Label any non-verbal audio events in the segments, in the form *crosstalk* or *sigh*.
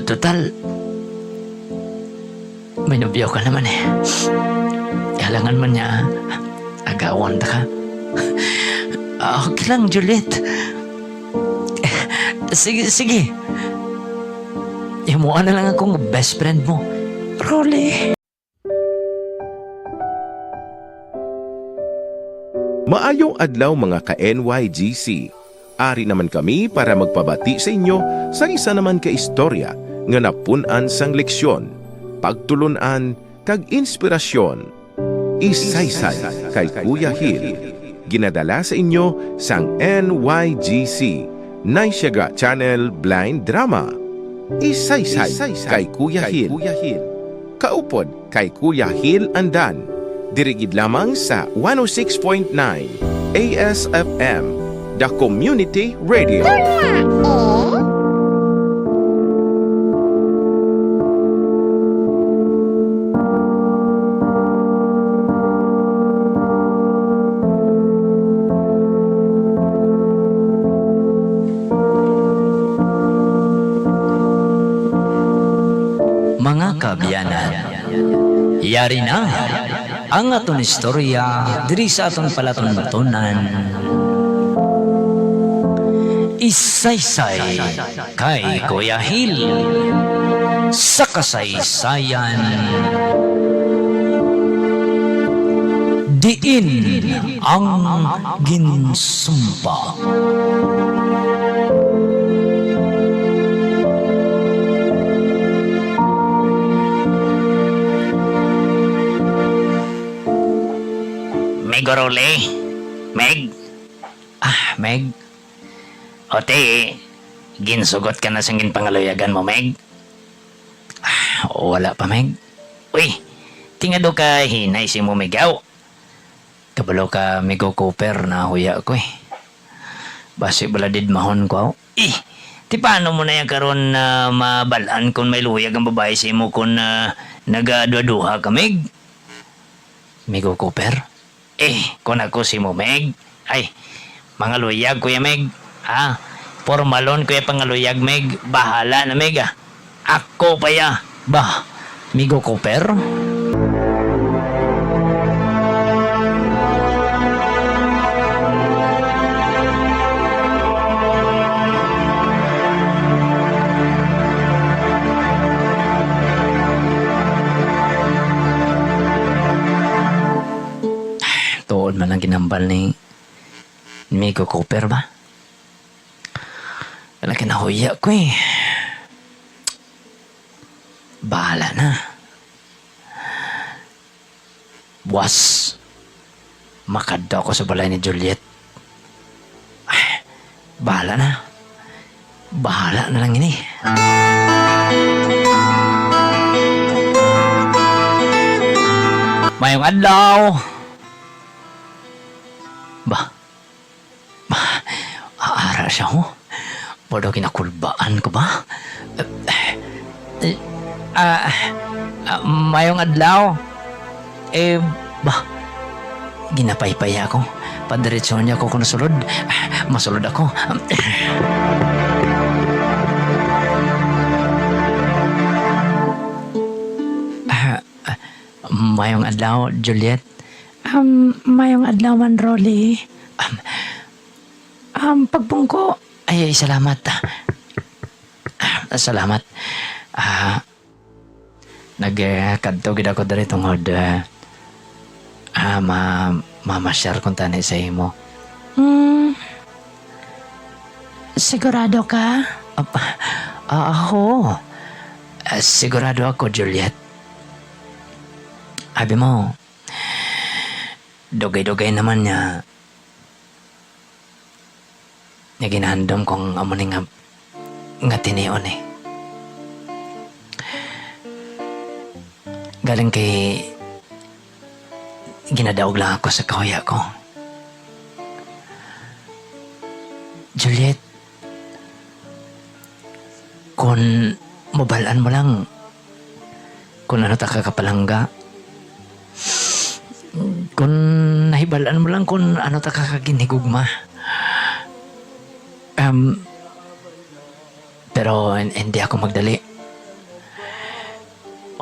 total, may nobyo ka naman eh. Kailangan man niya agawan ta ka. Ah, okay lang, Juliet. Sige, sige. Imuha na lang akong best friend mo. Rolly. Maayong adlaw mga ka-NYGC. Ari naman kami para magpabati sa inyo sa isa naman ka istorya nga napunan sang leksyon, pagtulunan, kag inspirasyon. Isaysay kay Kuya Hill. Ginadala sa inyo sang NYGC, Naisyaga Channel Blind Drama. Isaysay kay Kuya Hill. Kaupod kay Kuya Hill Andan. Dirigid lamang sa 106.9 ASFM, The Community Radio. Mga yari na ang aton istorya diri sa aton palatuntunan. Isaysay kay Kuya Hill sa kasaysayan. Diin ang ginsumpa. Meg Orole. Meg. Ah, Meg. Ote, ginsugot ka na sa ginpangaluyagan mo, Meg. Ah, wala pa, Meg. Uy, tingado ka hinay si mo, Megaw. Kabalo ka, Mego Cooper, na huya ko eh. Basi baladid mahon ko. Eh, ti paano mo na yan karon na mabalaan kung may luyag ang babae si mo kung na nagaduha ka, Meg? Mego Cooper? Eh, kung ako si mo, Meg. Ay, mga luyag, Kuya Meg. Ha? Formalon, Kuya Pangaluyag, Meg. Bahala na, Meg, ah. Ako pa ya. Bah, Migo Cooper? Ginambal ni Migo Cooper ba? Wala kinahuya ko eh. Bahala na. Buwas. Makadda ko sa balay ni Juliet. Ay, bahala na. Bahala na lang ini. Mayong adlaw. Ba? Ba? Aara siya ho? Bodo kinakulbaan ko ba? Eh, Ah, ah, mayong adlaw. Eh, ba? Ginapaypay ako. Padiretso niya ako kung nasulod. Ah, Masulod ako. Ah, ah, mayong adlaw, Juliet. Um, mayong adlaw man, Rolly. Um, Um, pagpungko, Ay, salamat. Ah, salamat. Ah, nagkadto gid ako diri tungod ah, ah, ma mamasyar kung tani sa imo. hmm, sigurado ka? Apa, ah, ako. Ah, sigurado ako, Juliet. Abi mo, dugay-dugay naman niya. Nga ginahandom kong amo ni nga, nga tinion eh. Galing kay ginadaog lang ako sa kahoya ko. Juliet, kung mabalaan mo lang kung ano ta kakapalangga, kung nahibalaan mo lang kung ano ta kakaginhigugma. Um, pero hin- hindi ako magdali.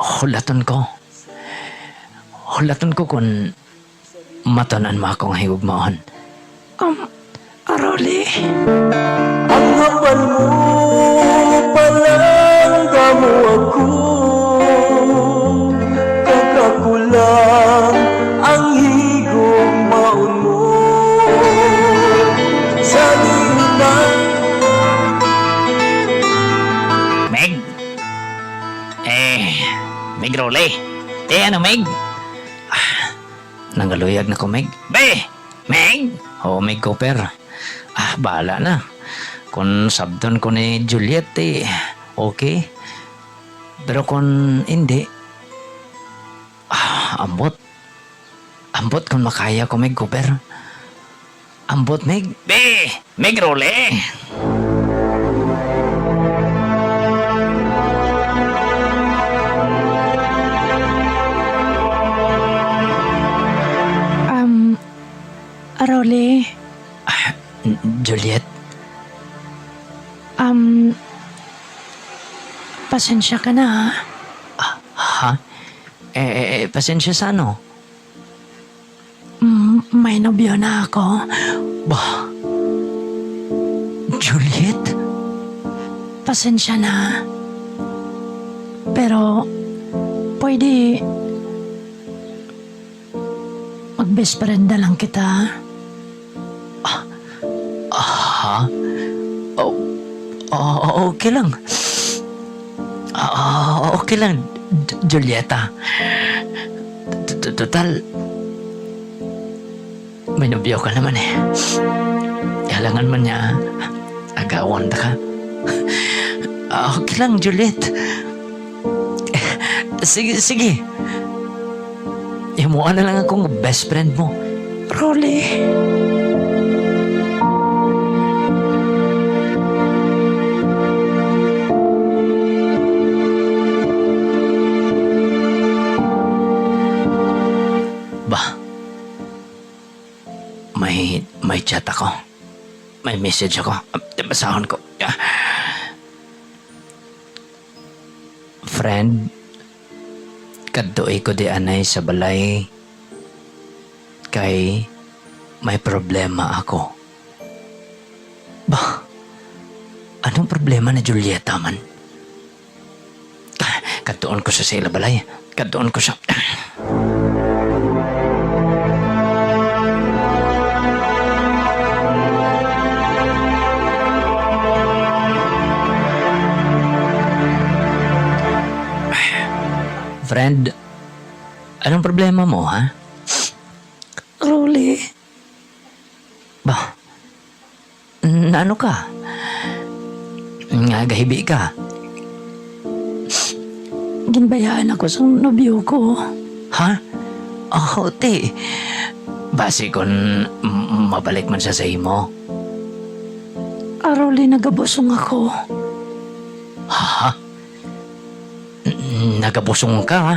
hulaton ko. Hulaton ko kung matanan mo akong higugmaon. Um, Rolly, Ang hapal mo palang damo ako Role. Eh, ano, Meg? Ah, nangaluyag na ko, Meg. Be! Meg! Oo, Meg Cooper. Ah, bahala na. Kung sabdon ko ni Juliet, eh, okay. Pero kung hindi, ah, ambot. Ambot kung makaya ko, Meg Cooper. Ambot, Meg. Be! Meg Role! um, Rolly, Juliet? um, pasensya ka na ha. Ha? Eh, eh, eh, pasensya sa ano? Mm, may nobyo na ako. Ba? Juliet? Pasensya na. Pero, pwede mag-best friend na lang kita. Okay lang. Ah, okay lang, Julieta. Total, may nobyo ka naman eh. Kailangan man niya agawan ka. Ah, okay lang, Juliet. Sige, sige. Imuha na lang akong best friend mo. Rolly, Ba? Chat ako. May message ako. Ah, Basahon ko. Ah. Friend, kadoy ko di anay sa balay. Kay may problema ako. Ba? Anong problema na Julieta man? Ah, Katuon ko sa sila balay. Katuon ko sa... Friend, anong problema mo, ha? Rolly, Ba? Na ano ka? Nga gahibi ka? ginbayaan ako sa nobyo ko. Ha? Oh, te. Basi kung m- mabalik man siya sa imo. Rolly, nagabusong ako. Ha? Nagabusong ka, ha?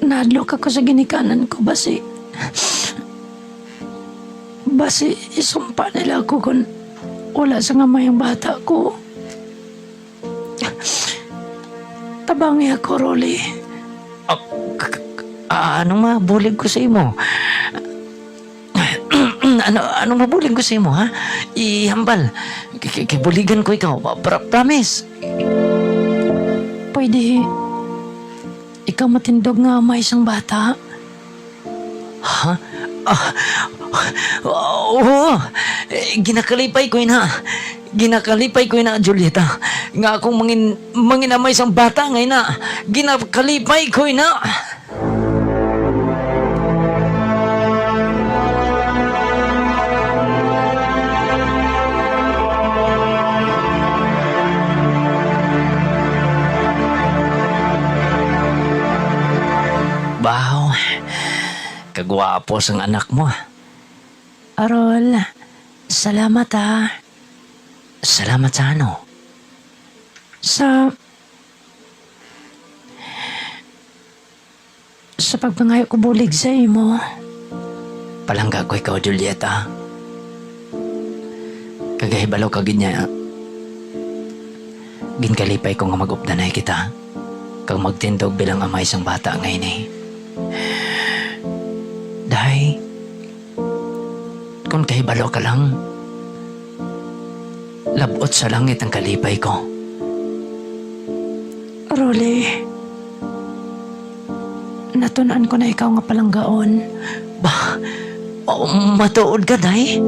Nadlok ako sa ginikanan ko basi. Basi isumpa nila ako kung wala sa ngamay ang bata ko. Tabangi ako, Rolly. Ah, k- k- ah, anong mabulig ko sa imo? *clears throat* ano anong mabulig ko sa imo, ha? Ihambal. Kibuligan ko ikaw. Pra- promise. Pwede ikaw matindog nga may isang bata. Ha? Ah, oo. Eh, ginakalipay ko na. Ginakalipay ko na, Julieta. Nga akong mangin, manginamay isang bata ngay na. Ginakalipay ko na. Baw, kagwapo sang anak mo. ah. Arol, salamat ha. Salamat sa ano. Sa... Sa pagpangayo ko bulig sa imo. Palangga ko ikaw, Julieta. Kagahibalaw ka ginya. Ginkalipay ko nga mag-updanay kita. kang magtindog bilang amay isang bata ngayon eh. Day, kung kahibalo ka lang, labot sa langit ang kalipay ko. Rolly, natunan ko na ikaw nga palang gaon. Ba, oh, matuod ka, Day?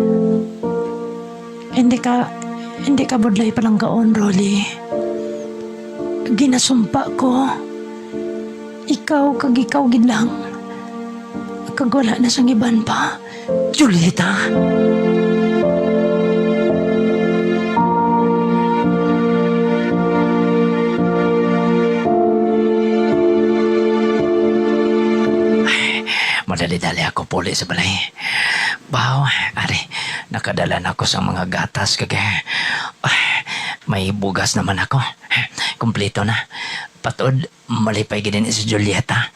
Hindi ka, hindi ka budlay palang gaon, Rolly. Ginasumpa ko. Ikaw kag ikaw gid lang. Kag na sang iban pa. Julieta? Ay, Madali-dali ako puli sa balay. Baw, ari, nakadala na ako sa mga gatas kag ay, may bugas naman ako. Kompleto na. Patod, malipay ginin si Julieta.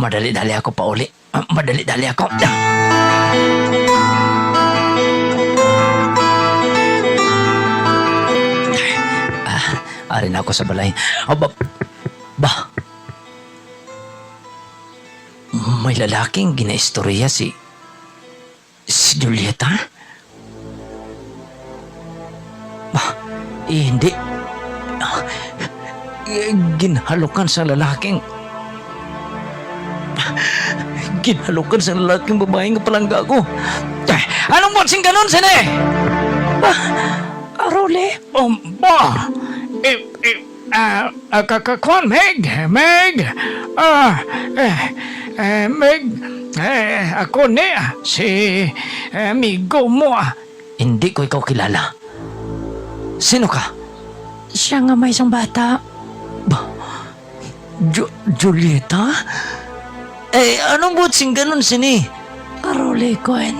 Madali-dali ako pa uli. Madali-dali ako. Ah, ari na ako sa balay. Aba, ba? May lalaking ginaistorya si... Si Julieta? Ba, eh, hindi. Ah, eh, Ginhalukan sa lalaking... Ginhalukan sa lalaking babaeng kapalangga ko. Eh, anong botsing ganun, sine? Ah, Rolly, Um, ba? Eh, eh, ah, uh, kakakon, Meg, Meg, ah, eh, eh, Meg, eh, ako ni, ah, si, eh, amigo mo, ah. Hindi ko ikaw kilala. Sino ka? siya nga may isang bata. Ju- Julieta? Eh, anong butsing ganun, sini? Rolly, Gwen.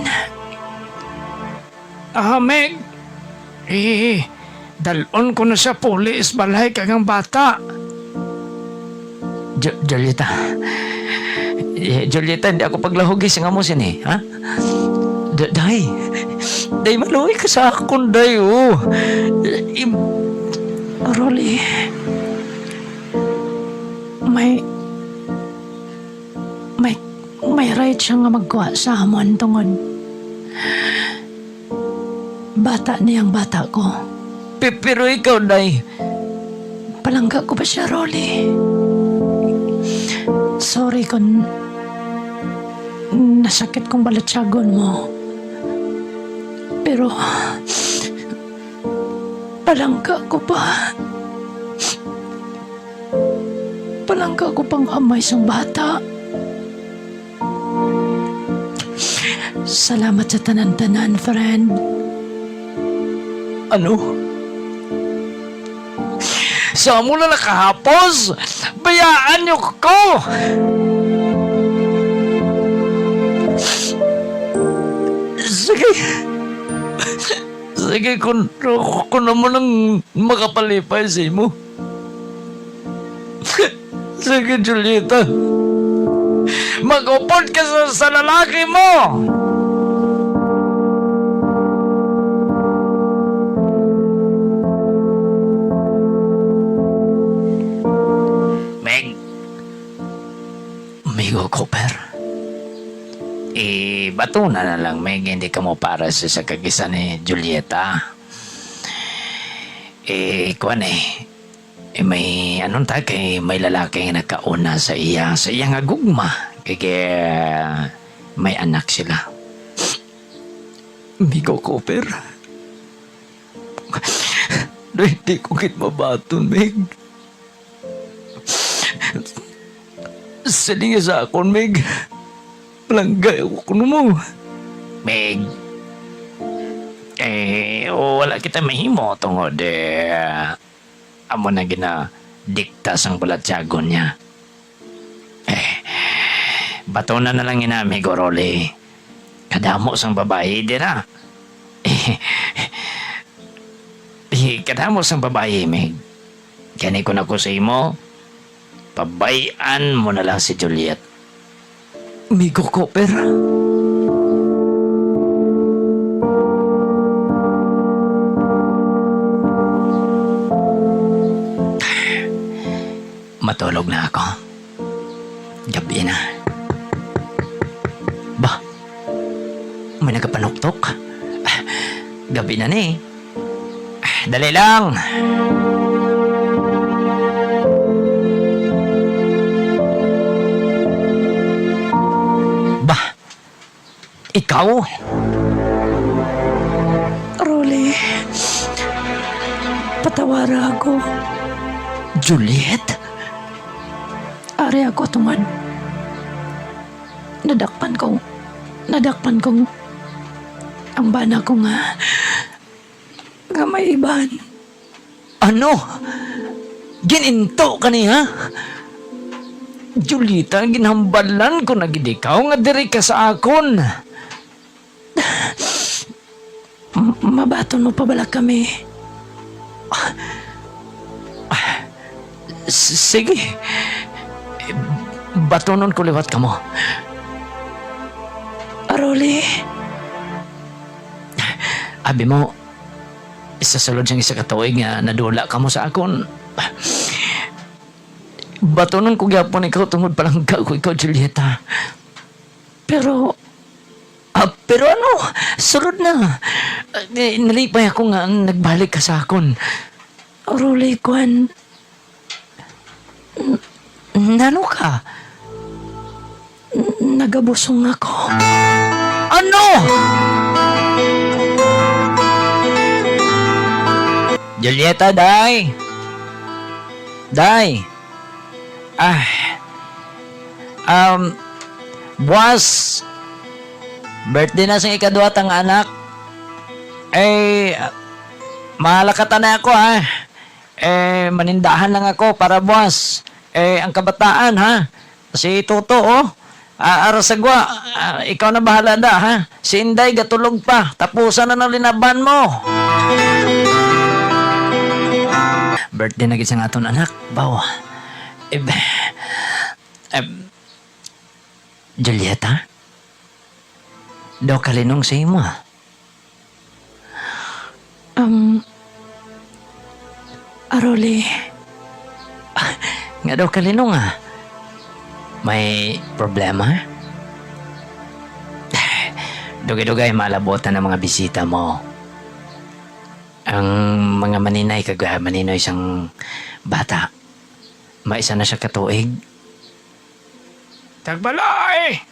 Ah, Meg. Eh, dalon ko na sa pulis balay kagang bata. Ju- Julieta. Eh, Julieta, hindi ako paglahugis nga mo sini, ha? D- day. Day, maluwi ka sa akon, day, oh. Rolly, may may right siya nga magkuha sa amon tungod bata niyang bata ko. Pe- Pero ikaw, Day, Palangga ko ba siya, Rolly? Sorry kung nasakit kong balatsyagon mo. Pero palangga ko pa. Palangga ko pang amay sa bata. Salamat sa tanan-tanan, friend. ano? Sa mo na nakahapos, bayaan niyo ko! Sige. Sige, kung, kung naman ang makapalipay sa mo. Sige, Julieta. Mag-upod ka sa, sa lalaki mo! Eh, bato na lang, Meg. Hindi ka mo para sa sa kagisa ni Julieta. Eh, kuwan eh. Eh, may, anong ta, kay may lalaking nakauna sa iya, sa iya nga gugma. Kaya, kaya may anak sila. Amigo Cooper. No, hindi ko kit mabaton, Meg. Saling sa akon, Meg. Palanggay ako kuno mo. Meg. Eh, wala kita mahimo tungod eh. Amo na gina diktas ang balatsyagon niya. Eh, bato na na lang ina, amigo Rolly. Kadamo sang babae, di na. Eh, eh, kadamo sang babae, Meg. Kani ko na ko sa imo, pabayan mo na lang si Juliet. Amigo Cooper. Matulog na ako. Gabi na. Ba? May nagapanuktok? Ah, Gabi na ni. Ah, Dali lang. Ba? Ikaw? Rolly, patawara ako. Juliet? Ari ako tungod. Nadakpan kong, nadakpan kong ang bana ko nga nga may iban. Ano? Gininto ka niya? Julita, ginhambalan ko na gid ikaw nga diri ka sa akon. M- mabaton mo pa bala kami. S- Sige. Batonon ko liwat ka mo. Rolly, Abi mo, isasulod siyang isa katuig nga nadula ka mo sa akon. Batonon ko gyapon ikaw tungod palang ko ikaw, Julieta. pero Ah, pero ano, sulod na. Eh, nalipay ako nga nagbalik ka sa akon. Rolly, kwan, Nano ka? nagabusong ako. Ano? Julieta, day. Day. Ah. Um, buwas. Birthday na sa ikadwa tang anak. Eh, malakatan na ako ha. Eh, manindahan lang ako para buwas. Eh, ang kabataan ha. Si Toto oh. Ah, Arasagwa, ah, ikaw na bahala da ha. Si Inday gatulog pa. Tapusan na ng linaban mo. Birthday na gid sa aton anak. Baw. Eh, eh, Julieta? Daw kalinong sa imo. ah. Um, Rolly, Nga daw kalinong ah. May problema? *sighs* Dugay-dugay malabotan ng mga bisita mo. Ang mga maninay kag maninoy isang bata. Maisa na siya katuig. Tagbalay!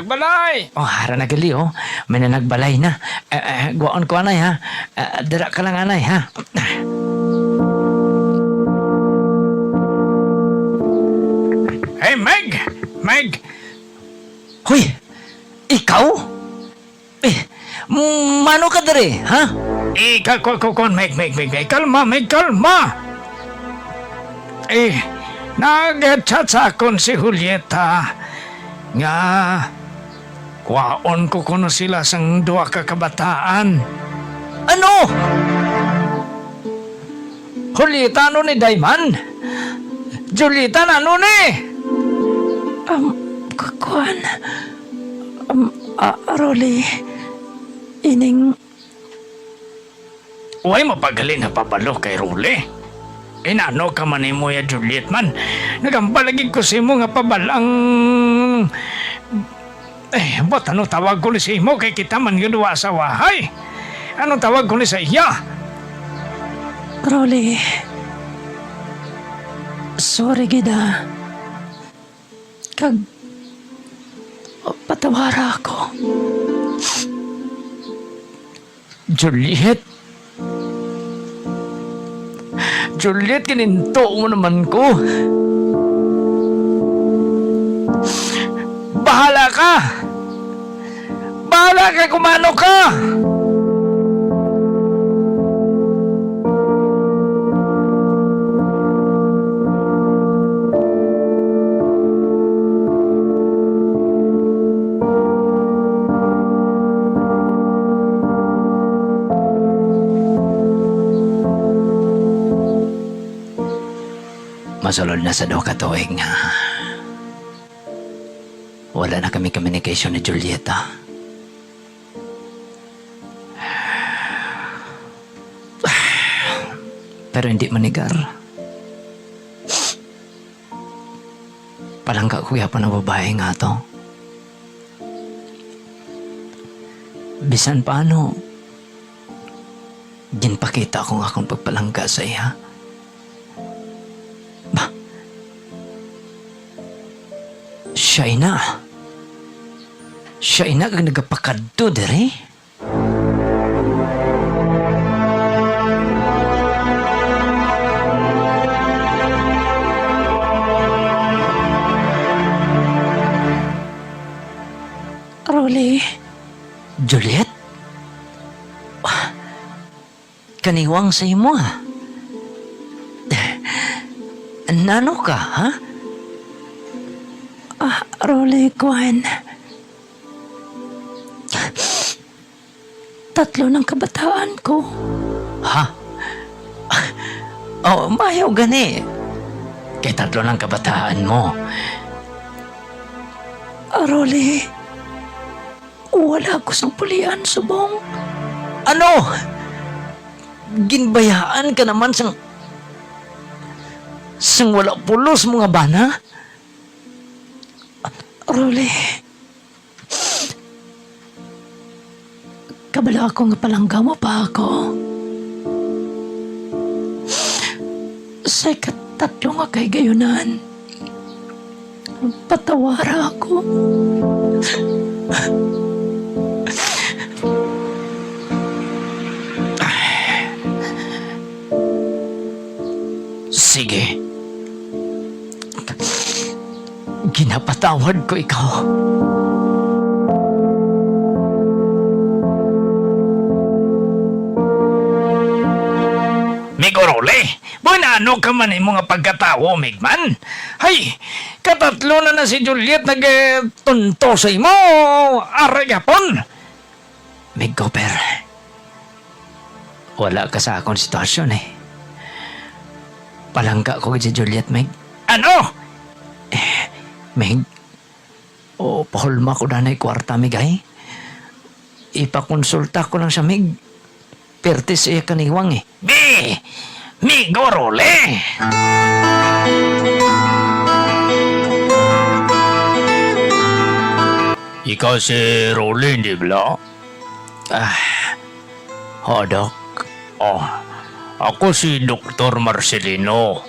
Tagbalay! Oh, hara na gali oh. May na nagbalay na. Eh, eh, guwaon ko anay ha. Eh, dira ka lang anay ha. Hey, Meg! Meg! Hoy! Ikaw? Eh, mano ka diri, ha? Eh, kako ko kon Meg, Meg, Meg, Meg. Kalma, Meg, kalma! Eh, nag-chat sa akon si Julieta. Nga, kwaon ko kuno sila sang duwa ka kabataan. Ano? Julieta, ano ni Dayman? Julieta, ano ni? um, kwan, um, ah, Rolly, ining, Uy, mapagali na pabalo kay Rule. Inano ka man mo ya Juliet man. Nagambalagin ko si mo nga pabalang... Eh, ba't ano tawag ko ni si mo kay kita man yun sa wahay? Anong tawag ko ni sa iya? Rolly, sorry gida. Kag, oh, patawara ako. Juliet? Juliet, kininto mo naman ko. Bahala ka kumano ka! Masulod na sa do ka tuig nga. Wala na kami communication ni Julieta. Pero hindi manigar. Palangga ko yapon ang babae nga to. Bisan paano, ginpakita ko nga akong pagpalangga sa iya. Ba? Siya ina. Siya ina kag nagapakadto dere. Rolly, Kaniwang sa imo ah. Nano ka, ha? ah, Rolly, Kwan. Tatlo ng kabataan ko. Ha? Oh, mayaw gani. Kay tatlo ng kabataan mo. Ah, Rolly, wala ko sang pulian, subong. Ano? Ginbayaan ka naman sang... sang wala pulos mga bana? Rolly. Kabalo ako nga palangga mo pa ako. Sa ikatatlo nga kay gayunan. Patawara ako. Sige. Ginapatawad ko ikaw. Migorole, bunano ka man yung mga pagkatawo, Migman. Hay, katatlo na na si Juliet nag-tunto sa imo, aragapon. Mig Cooper. Wala ka sa akong sitwasyon eh. Palangka ko si Juliet, Meg. Ano? Meg, o pahulma ko na na kwarta, Meg ay. Ipakonsulta ko lang sa Meg. Pertis iya kaniwang eh. Bi, Migorole. Ikaw si Rolly, di ba? Ho, Dok. Oh, ako si Dr. Marcelino.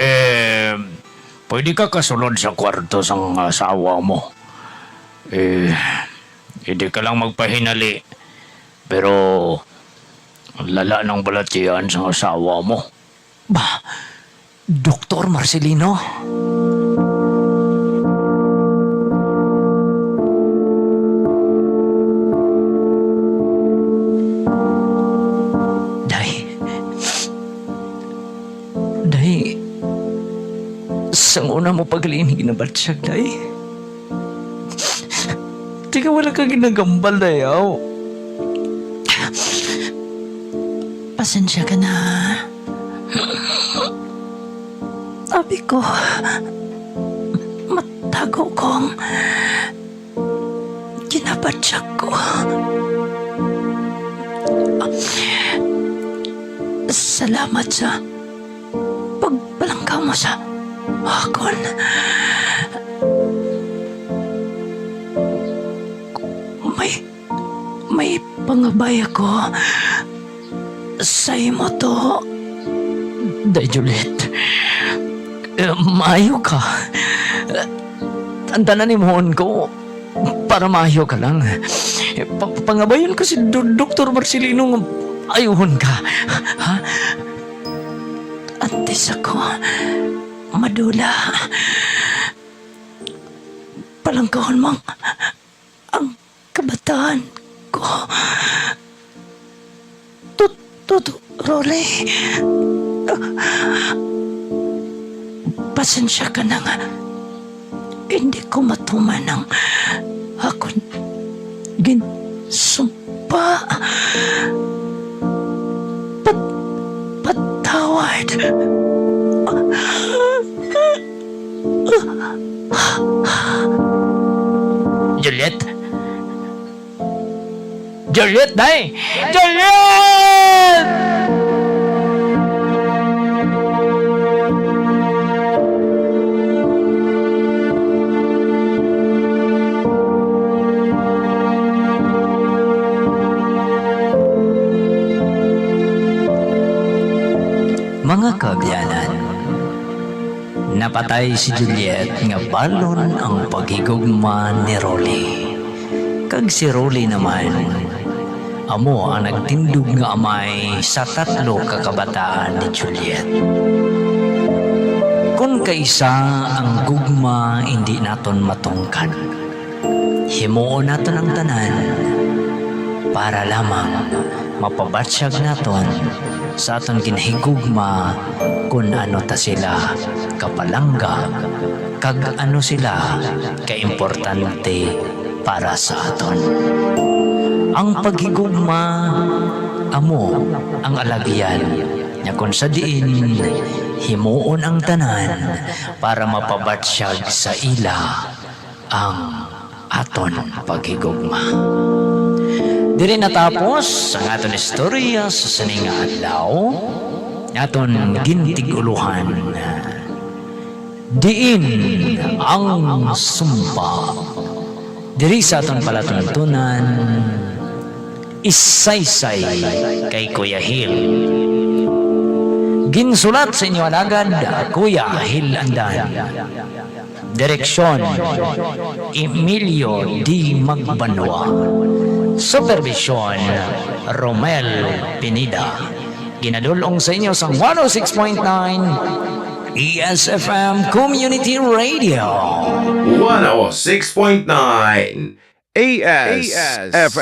Eh, pwede ka kasulod sa kwarto ng asawa mo. Eh, hindi ka lang magpahinali. Pero, lala ng balat yan sa asawa mo. Ba, Doktor Marcelino? Sang una mo paglinig na batsyag, Day. Di ka wala ka ginagambal, Dayaw. Pasensya ka na. Sabi ko, matago kong kinabatsak ko. Salamat sa pagbalangka mo sa hakon. May, may pangabay ako sa imo to. Day, Juliet. Eh, maayo ka. Tantanan ni mohon ko para maayo ka lang. Eh, pa- pangabayan ko si Do- Dr. Marcelino nga ayuhon ka. Ha? Antes ako, madula. Palangkahon mo ang, ang kabataan ko. Tut, tut, Rolly. Pasensya ka na nga. Hindi ko matuman ng ako ginsumpa. Pat, patawad. Juliet? Juliet, dai! Juliet! Mga kaabyanan, napatay si Juliet nga balon ang paghigugma ni Rolly. Kag si Rolly naman, amo ang nagtindog nga amay sa tatlo kakabataan ni Juliet. Kung kaisa ang gugma hindi naton matungkad, himuon naton ang tanan para lamang mapabatsyag naton sa aton kinahigugma kung ano ta sila kapalangga kag ano sila kaimportante para sa aton. Ang paghigugma amo ang alagyan nya kung sa diin himuon ang tanan para mapabatsyag sa ila ang aton paghigugma. Diri natapos ang aton istorya sa sining adlaw. Aton gintiguluhan. Diin ang sumpa. Diri sa aton palatuntunan, isaysay kay Kuya Hill. Ginsulat sa inyo alagad, Kuya Hill Andan. Direksyon, Emilio D. Magbanwa. Supervision, Romel Pinida. Ginadulong sa inyo sa 106.9 ESFM Community Radio. 106.9 AS,